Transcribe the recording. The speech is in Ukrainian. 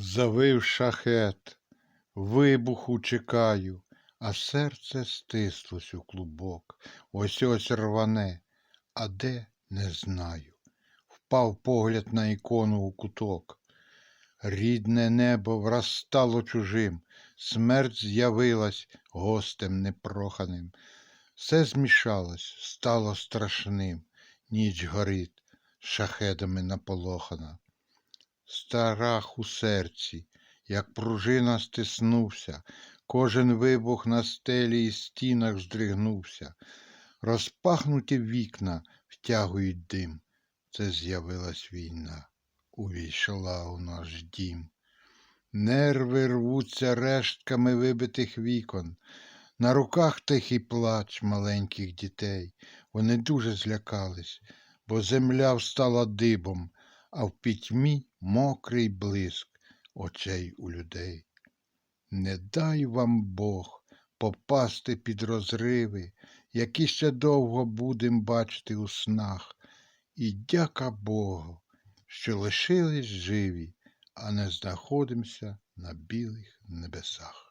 Завив шахет, вибуху чекаю, а серце стислось у клубок. Ось ось рване, а де не знаю. Впав погляд на ікону у куток. Рідне небо враз стало чужим, смерть з'явилась гостем непроханим. Все змішалось, стало страшним, ніч горить, шахедами наполохана. Страх у серці, як пружина стиснувся, кожен вибух на стелі і стінах здригнувся. Розпахнуті вікна втягують дим. Це з'явилась війна, увійшла у наш дім. Нерви рвуться рештками вибитих вікон. На руках тихий плач маленьких дітей. Вони дуже злякались, бо земля встала дибом, а в пітьмі мокрий блиск очей у людей. Не дай вам Бог попасти під розриви, які ще довго будем бачити у снах. І дяка Богу, що лишились живі, а не знаходимося на білих небесах.